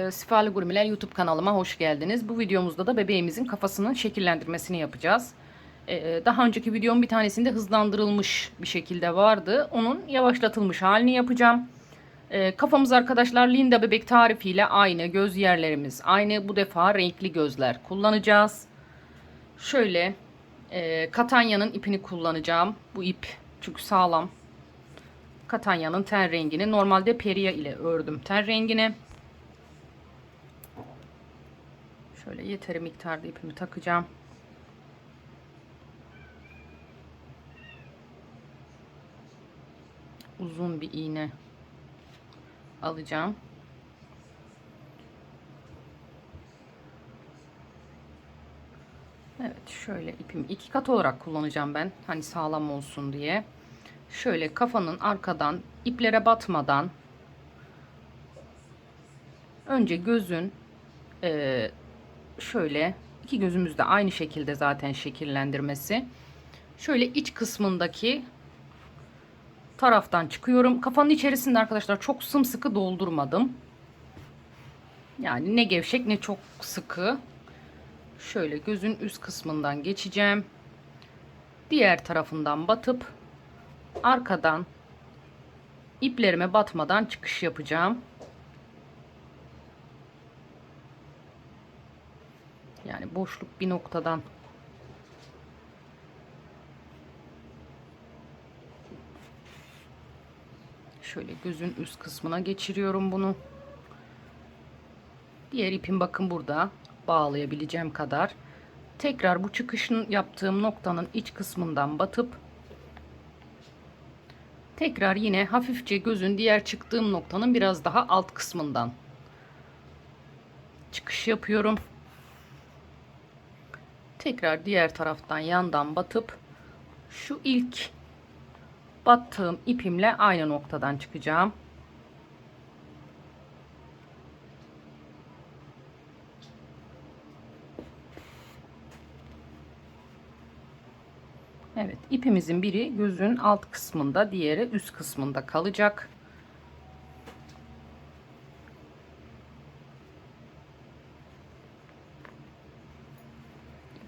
Ee, Sifalı Gurmeler YouTube kanalıma hoş geldiniz. Bu videomuzda da bebeğimizin kafasının şekillendirmesini yapacağız. Ee, Daha önceki videom bir tanesinde hızlandırılmış bir şekilde vardı. Onun yavaşlatılmış halini yapacağım. Ee, Kafamız arkadaşlar Linda bebek tarifiyle aynı. Göz yerlerimiz aynı. Bu defa renkli gözler kullanacağız. Şöyle e, Katanya'nın ipini kullanacağım. Bu ip çünkü sağlam. Katanya'nın ten rengini. Normalde Peria ile ördüm ten rengini. Şöyle yeteri miktarda ipimi takacağım. Uzun bir iğne alacağım. Evet şöyle ipimi iki kat olarak kullanacağım ben. Hani sağlam olsun diye. Şöyle kafanın arkadan iplere batmadan önce gözün e, şöyle iki gözümüzde aynı şekilde zaten şekillendirmesi. Şöyle iç kısmındaki taraftan çıkıyorum. Kafanın içerisinde arkadaşlar çok sımsıkı doldurmadım. Yani ne gevşek ne çok sıkı. Şöyle gözün üst kısmından geçeceğim. Diğer tarafından batıp arkadan iplerime batmadan çıkış yapacağım. Yani boşluk bir noktadan şöyle gözün üst kısmına geçiriyorum bunu. Diğer ipim bakın burada bağlayabileceğim kadar. Tekrar bu çıkışın yaptığım noktanın iç kısmından batıp tekrar yine hafifçe gözün diğer çıktığım noktanın biraz daha alt kısmından çıkış yapıyorum. Tekrar diğer taraftan yandan batıp şu ilk battığım ipimle aynı noktadan çıkacağım. Evet ipimizin biri gözün alt kısmında diğeri üst kısmında kalacak.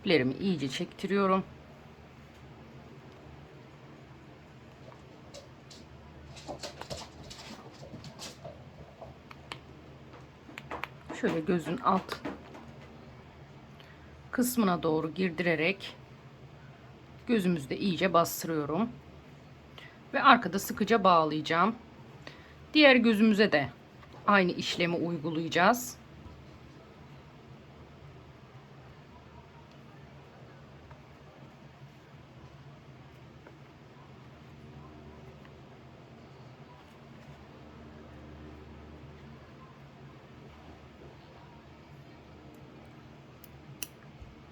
İplerimi iyice çektiriyorum. Şöyle gözün alt kısmına doğru girdirerek gözümüzde iyice bastırıyorum. Ve arkada sıkıca bağlayacağım. Diğer gözümüze de aynı işlemi uygulayacağız.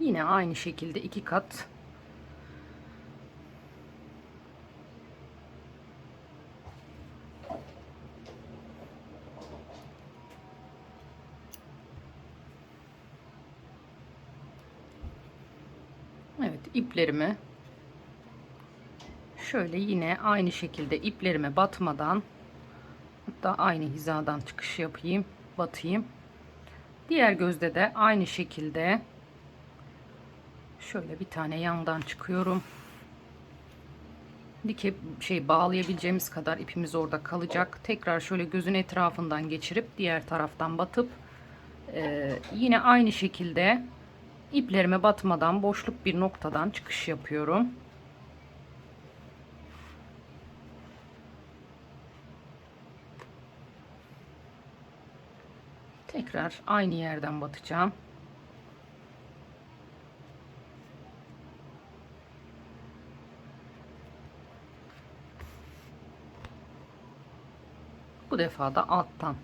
Yine aynı şekilde iki kat. Evet iplerimi şöyle yine aynı şekilde iplerime batmadan hatta aynı hizadan çıkış yapayım batayım. Diğer gözde de aynı şekilde şöyle bir tane yandan çıkıyorum dike şey bağlayabileceğimiz kadar ipimiz orada kalacak tekrar şöyle gözün etrafından geçirip diğer taraftan batıp e, yine aynı şekilde iplerime batmadan boşluk bir noktadan çıkış yapıyorum. Tekrar aynı yerden batacağım. Bu defa da alttan.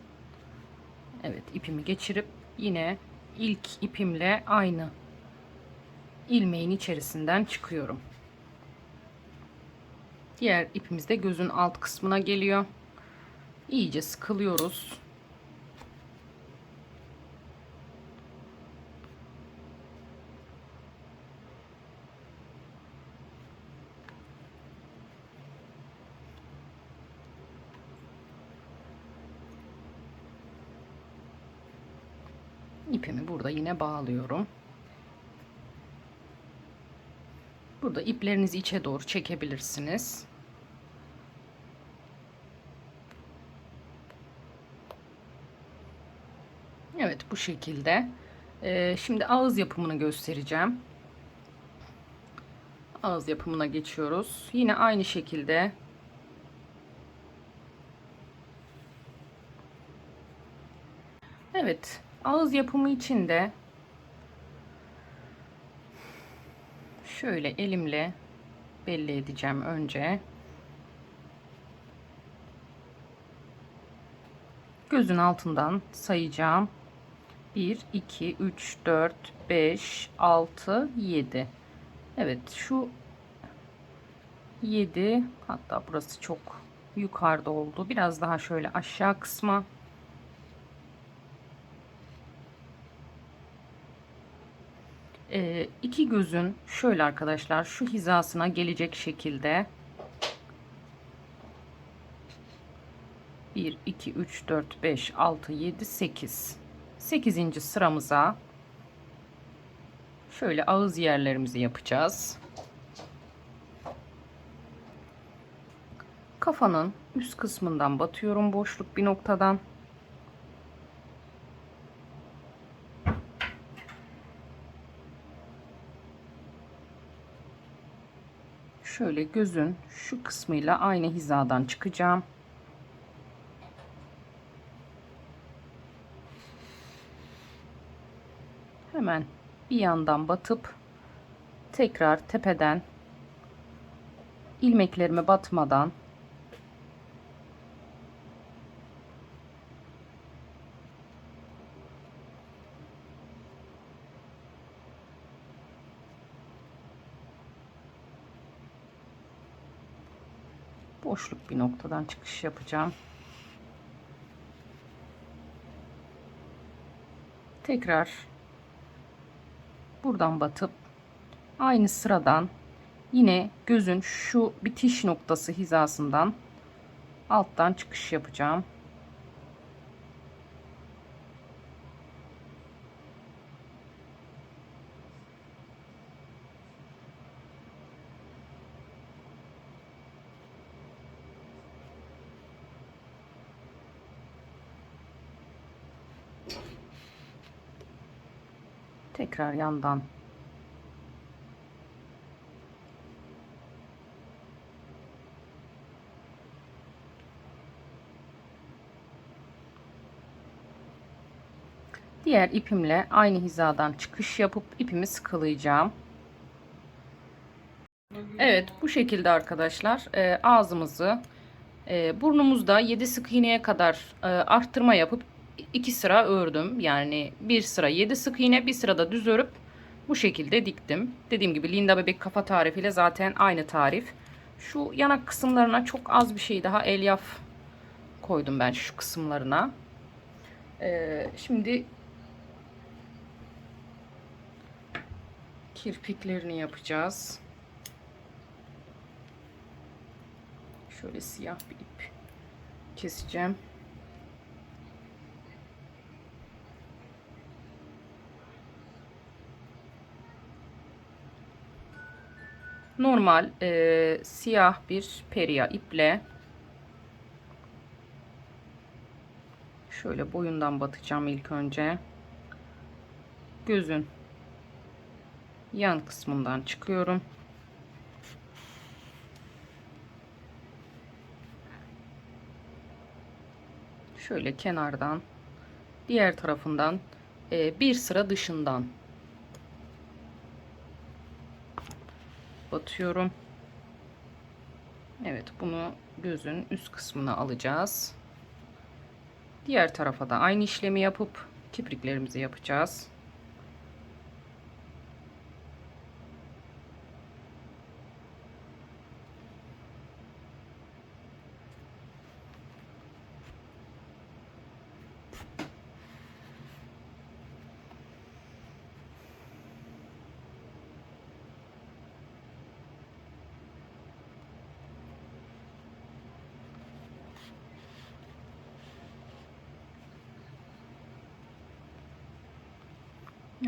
Evet ipimi geçirip yine ilk ipimle aynı ilmeğin içerisinden çıkıyorum. Diğer ipimiz de gözün alt kısmına geliyor. İyice sıkılıyoruz. İpimi burada yine bağlıyorum. Burada iplerinizi içe doğru çekebilirsiniz. Evet bu şekilde. Ee, şimdi ağız yapımını göstereceğim. Ağız yapımına geçiyoruz. Yine aynı şekilde Evet, ağız yapımı için de şöyle elimle belli edeceğim önce. Gözün altından sayacağım. 1 2 3 4 5 6 7. Evet, şu 7 hatta burası çok yukarıda oldu. Biraz daha şöyle aşağı kısma e, iki gözün şöyle arkadaşlar şu hizasına gelecek şekilde 1 2 3 4 5 6 7 8 8. sıramıza şöyle ağız yerlerimizi yapacağız. Kafanın üst kısmından batıyorum boşluk bir noktadan. Şöyle gözün şu kısmıyla aynı hizadan çıkacağım. Hemen bir yandan batıp tekrar tepeden ilmeklerime batmadan boşluk bir noktadan çıkış yapacağım. Tekrar buradan batıp aynı sıradan yine gözün şu bitiş noktası hizasından alttan çıkış yapacağım. Tekrar yandan Diğer ipimle aynı hizadan çıkış yapıp ipimi sıkılayacağım. Evet bu şekilde arkadaşlar e, ağzımızı e, burnumuzda 7 sık iğneye kadar e, arttırma yapıp iki sıra ördüm. Yani bir sıra 7 sık iğne bir sırada düz örüp bu şekilde diktim. Dediğim gibi Linda bebek kafa tarifiyle zaten aynı tarif. Şu yanak kısımlarına çok az bir şey daha elyaf koydum ben şu kısımlarına. Ee, şimdi kirpiklerini yapacağız. Şöyle siyah bir ip keseceğim. Normal e, siyah bir peria iple şöyle boyundan batacağım ilk önce. Gözün yan kısmından çıkıyorum. Şöyle kenardan diğer tarafından e, bir sıra dışından batıyorum. Evet bunu gözün üst kısmına alacağız. Diğer tarafa da aynı işlemi yapıp kipriklerimizi yapacağız.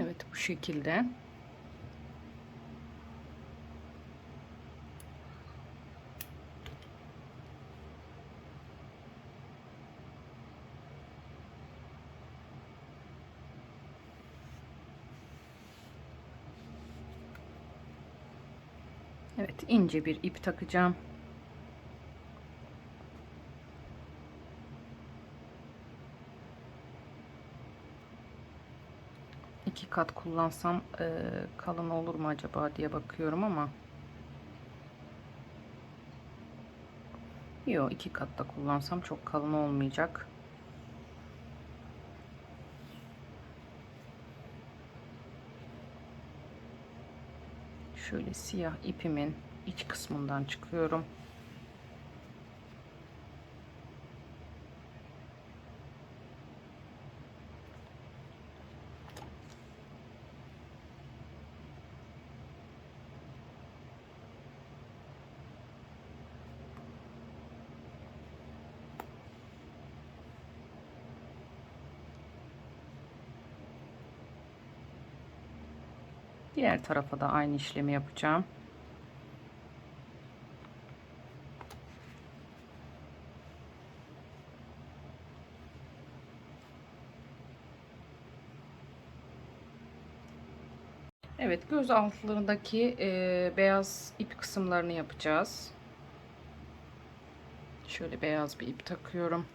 Evet bu şekilde. Evet ince bir ip takacağım. iki kat kullansam e, kalın olur mu acaba diye bakıyorum ama. Yok iki katta kullansam çok kalın olmayacak. Şöyle siyah ipimin iç kısmından çıkıyorum Diğer tarafa da aynı işlemi yapacağım. Evet göz altlarındaki e, beyaz ip kısımlarını yapacağız. Şöyle beyaz bir ip takıyorum.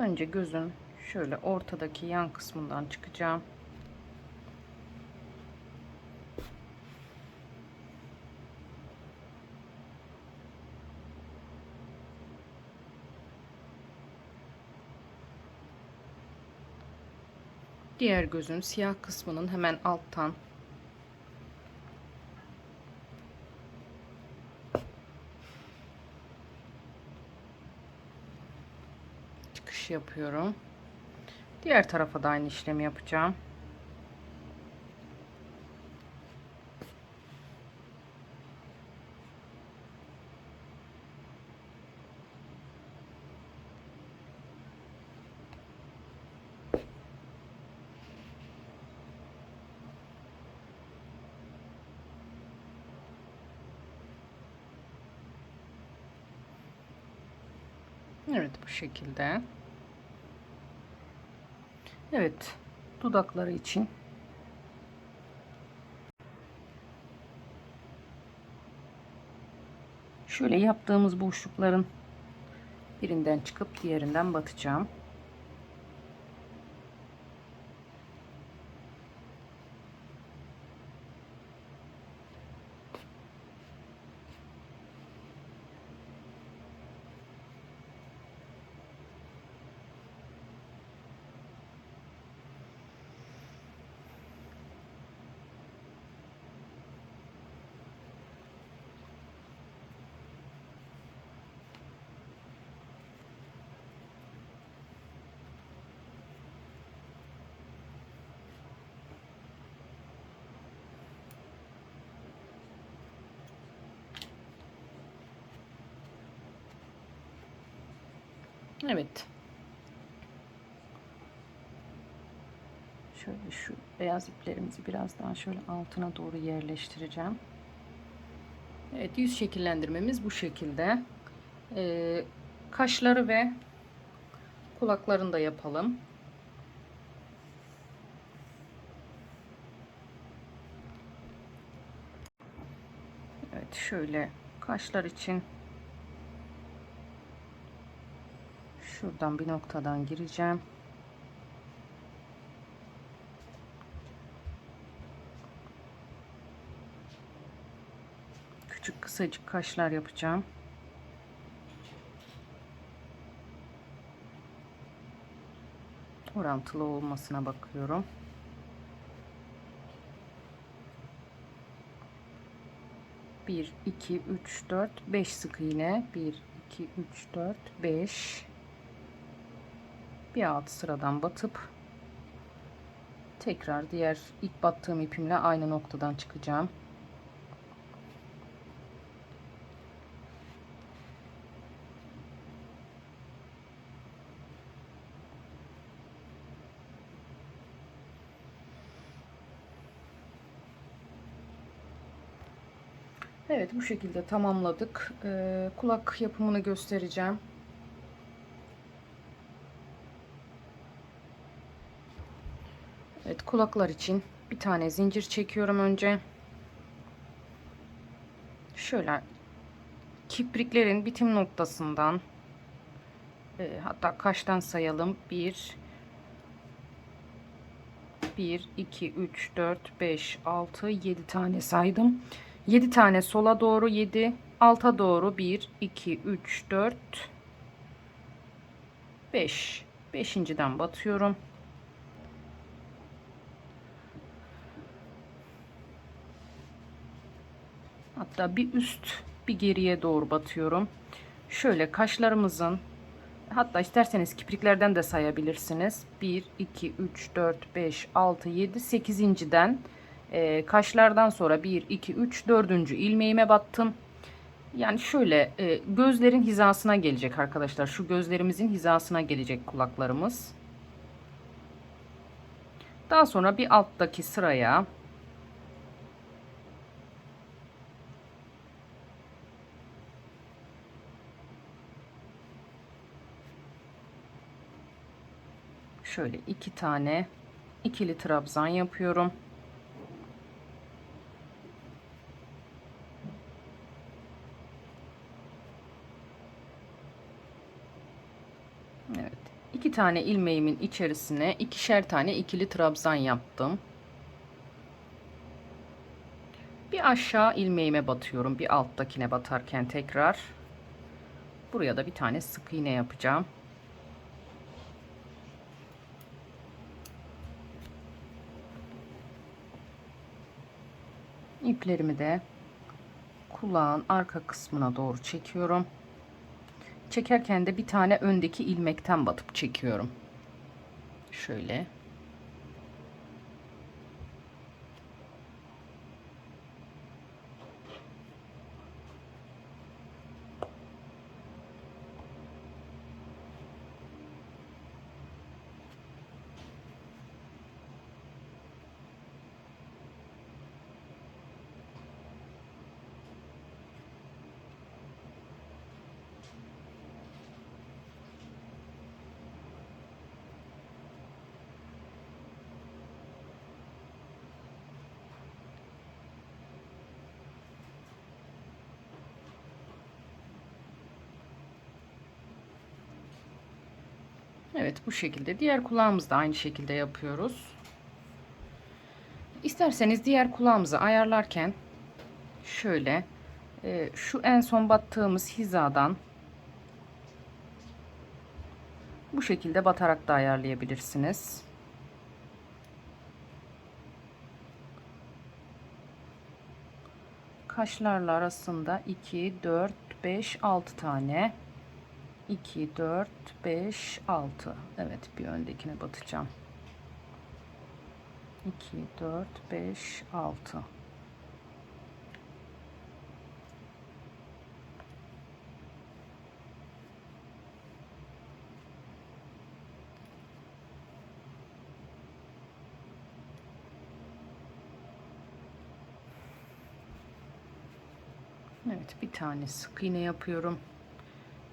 Önce gözün şöyle ortadaki yan kısmından çıkacağım. Diğer gözün siyah kısmının hemen alttan çıkış yapıyorum. Diğer tarafa da aynı işlemi yapacağım. Evet bu şekilde. Evet dudakları için şöyle yaptığımız boşlukların birinden çıkıp diğerinden batacağım. Evet. Şöyle şu beyaz iplerimizi biraz daha şöyle altına doğru yerleştireceğim. Evet yüz şekillendirmemiz bu şekilde. Ee, kaşları ve kulaklarını da yapalım. Evet şöyle kaşlar için şuradan bir noktadan gireceğim. Küçük kısacık kaşlar yapacağım. Orantılı olmasına bakıyorum. Bir, iki, üç, dört, beş sık iğne. Bir, iki, üç, dört, beş bir alt sıradan batıp tekrar diğer ilk battığım ipimle aynı noktadan çıkacağım. Evet bu şekilde tamamladık. Ee, kulak yapımını göstereceğim. Evet kulaklar için bir tane zincir çekiyorum önce. Şöyle kipriklerin bitim noktasından e, hatta kaçtan sayalım? 1 1 2 3 4 5 6 7 tane saydım. 7 tane sola doğru 7 alta doğru 1 2 3 4 5 beşinciden batıyorum. Hatta bir üst bir geriye doğru batıyorum. Şöyle kaşlarımızın hatta isterseniz kipriklerden de sayabilirsiniz. 1, 2, 3, 4, 5, 6, 7, 8. den e, kaşlardan sonra 1, 2, 3, 4. ilmeğime battım. Yani şöyle e, gözlerin hizasına gelecek arkadaşlar. Şu gözlerimizin hizasına gelecek kulaklarımız. Daha sonra bir alttaki sıraya şöyle iki tane ikili trabzan yapıyorum. Evet. iki tane ilmeğimin içerisine ikişer tane ikili trabzan yaptım. Bir aşağı ilmeğime batıyorum. Bir alttakine batarken tekrar. Buraya da bir tane sık iğne yapacağım. İplerimi de kulağın arka kısmına doğru çekiyorum. Çekerken de bir tane öndeki ilmekten batıp çekiyorum. Şöyle. Evet bu şekilde. Diğer kulağımızda aynı şekilde yapıyoruz. İsterseniz diğer kulağımızı ayarlarken şöyle e, şu en son battığımız hizadan bu şekilde batarak da ayarlayabilirsiniz. Kaşlarla arasında 2, 4, 5, 6 tane 2, 4, 5, 6. Evet bir öndekine batacağım. 2, 4, 5, 6. Evet bir tane sık iğne yapıyorum.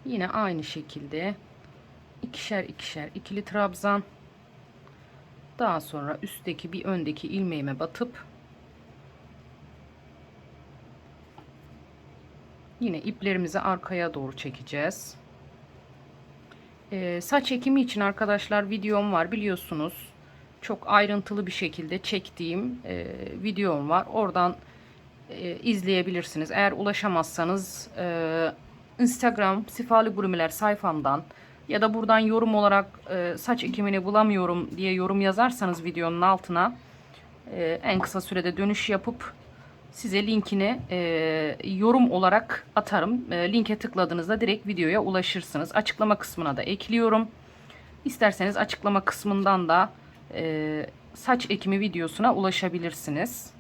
Yine aynı şekilde ikişer ikişer ikili trabzan. Daha sonra üstteki bir öndeki ilmeğime batıp yine iplerimizi arkaya doğru çekeceğiz. Ee, saç ekimi için arkadaşlar videom var biliyorsunuz. Çok ayrıntılı bir şekilde çektiğim e, videom var. Oradan e, izleyebilirsiniz. Eğer ulaşamazsanız e, Instagram Sifalı Gurmeler sayfamdan ya da buradan yorum olarak e, saç ekimini bulamıyorum diye yorum yazarsanız videonun altına e, en kısa sürede dönüş yapıp size linkini e, yorum olarak atarım. E, linke tıkladığınızda direkt videoya ulaşırsınız. Açıklama kısmına da ekliyorum. İsterseniz açıklama kısmından da e, saç ekimi videosuna ulaşabilirsiniz.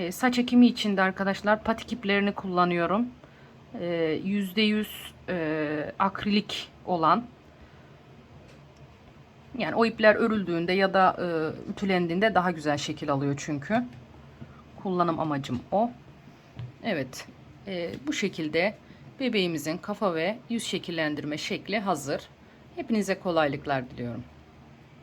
E, saç ekimi için de arkadaşlar patik iplerini kullanıyorum. E, %100 e, akrilik olan Yani o ipler örüldüğünde ya da e, ütülendiğinde daha güzel şekil alıyor çünkü. Kullanım amacım o. Evet. e, bu şekilde bebeğimizin kafa ve yüz şekillendirme şekli hazır. Hepinize kolaylıklar diliyorum.